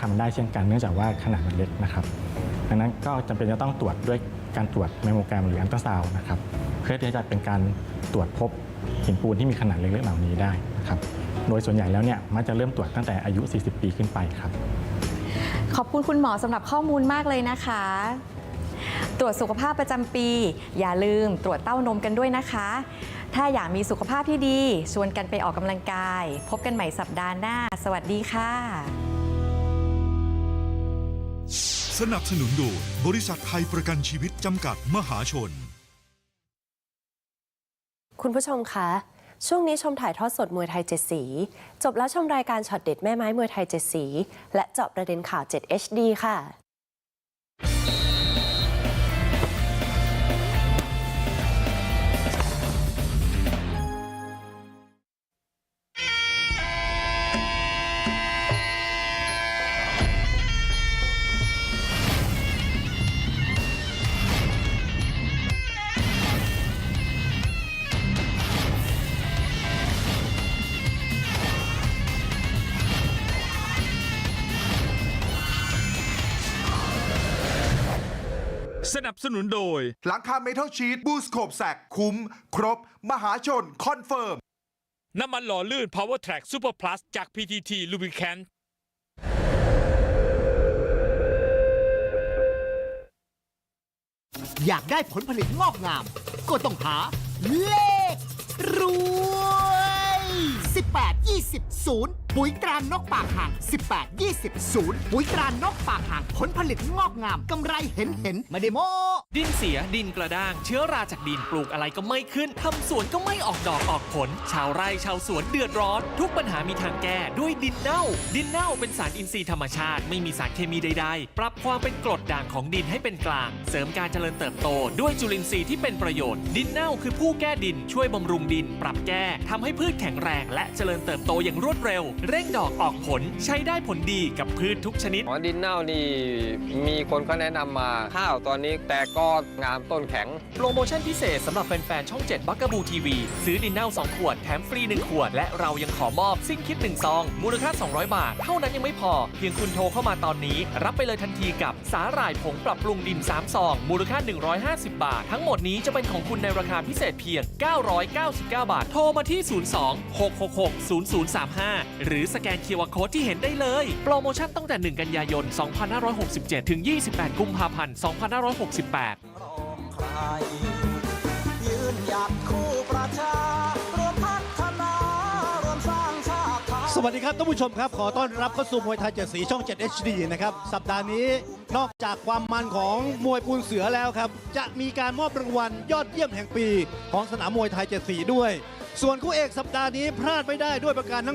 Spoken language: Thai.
ทำได้เช่นกันเนื่องจากว่าขนาดมันเล็กนะครับดังนั้นก็จำเป็นจะต้องตรวจด้วยการตรวจแมมโมแกรมหรืออัลตราซาวน์นะครับเพื่อที่จะเป็นการตรวจพบหินปูนที่มีขนาดเล็กๆเหล่านี้ได้นะครับโดยส่วนใหญ่แล้วเนี่ยมักจะเริ่มตรวจตั้งแต่อายุ 40 ปีขึ้นไปครับ ขอบคุณคุณหมอสำหรับข้อมูลมากเลยนะคะ ตรวจสุขภาพประจำปี อย่าลืมตรวจเต้านมกันด้วยนะคะ ถ้าอยากมีสุขภาพที่ดี ชวนกันไปออกกำลังกาย พบกันใหม่สัปดาห์หน้า สวัสดีค่ะ สนับสนุนโดยบริษัทไทยประกันชีวิตจำกัดมหาชน คุณผู้ชมคะ ช่วงนี้ชมถ่ายทอดสดมวยไทยเจ็ดสี จบแล้วชมรายการช็อตเด็ดแม่ไม้มวยไทยเจ็ดสี และเจาะประเด็นข่าว 7 HD ค่ะ สนับสนุนโดย หลังคาเมทัลชีตบูสโคบแสกคุ้ม ครบ มหาชน คอนเฟิร์ม น้ำมันหล่อลื่น Power Track Super Plus จาก PTT Lubricant อยากได้ผลผลิตงอกงาม ก็ต้องหาเลขรวย 18 20 0 ปุ๋ยตรานกปากห่าง 18 20 0 ปุ๋ยตรานกปากห่าง ผลผลิตงอกงามกำไรเห็นเห็นไม่ได้โมดินเสียดินกระด้าง เชื้อราจากดินปลูกอะไรก็ไม่ขึ้นทำสวนก็ไม่ออกดอกออกผล ชาวไร่ชาวสวนเดือดร้อน ทุกปัญหามีทางแก้ด้วยดินเน่า ดินเน่าเป็นสารอินทรีย์ธรรมชาติ ไม่มีสารเคมีใดๆ ปรับความเป็นกรดด่างของดินให้เป็นกลาง เสริมการเจริญเติบโต ด้วยจุลินทรีย์ที่เป็นประโยชน์ ดินเน่าคือผู้แก้ดินช่วยบำรุงดิน ปรับแก้ทำให้พืชแข็งแรง และเจริญเติบโตอย่างรวดเร็วเร่งดอกออกผลใช้ได้ผลดีกับพืชทุกชนิด หมอดินเน่านี่มีคนเขาแนะนำมาข้าวตอนนี้แต่ก็งามต้นแข็ง โปรโมชั่นพิเศษสำหรับแฟน ๆ ช่อง 7 บักกะบูทีวี ซื้อดินเน่า 2 ขวด แถมฟรี 1 ขวด และเรายังขอมอบซิ่งคิด 1 ซอง มูลค่า 200 บาท เท่านั้นยังไม่พอ เพียงคุณโทรเข้ามาตอนนี้ รับไปเลยทันทีกับสาหร่ายผงปรับปรุงดิน 3 ซอง มูลค่า 150 บาท ทั้งหมดนี้จะเป็นของคุณในราคาพิเศษเพียง 999 บาท โทรมาที่ 02 666 0035 หรือือสแกนเคอร์โค้ดที่เห็นได้เลย โปรโมชั่นตั้งแต่ 1 กันยายน 2567 ถึง 28 กุมภาพันธ์ 2568ยืนหยัดคู่ประชารวมพัฒนารวมสร้างชาติไทย สวัสดีครับท่านผู้ชมครับ ขอต้อนรับเข้าสู่มวยไทยเจ็ดสีช่อง 7 HD นะครับ สัปดาห์นี้นอกจากความมันของมวยปูนเสือแล้วครับ จะมีการมอบรางวัลยอดเยี่ยมแห่งปี ของสนามมวยไทยเจ็ดสีด้วย ส่วนคู่เอกสัปดาห์นี้พลาดไม่ได้ด้วยประการทั้ง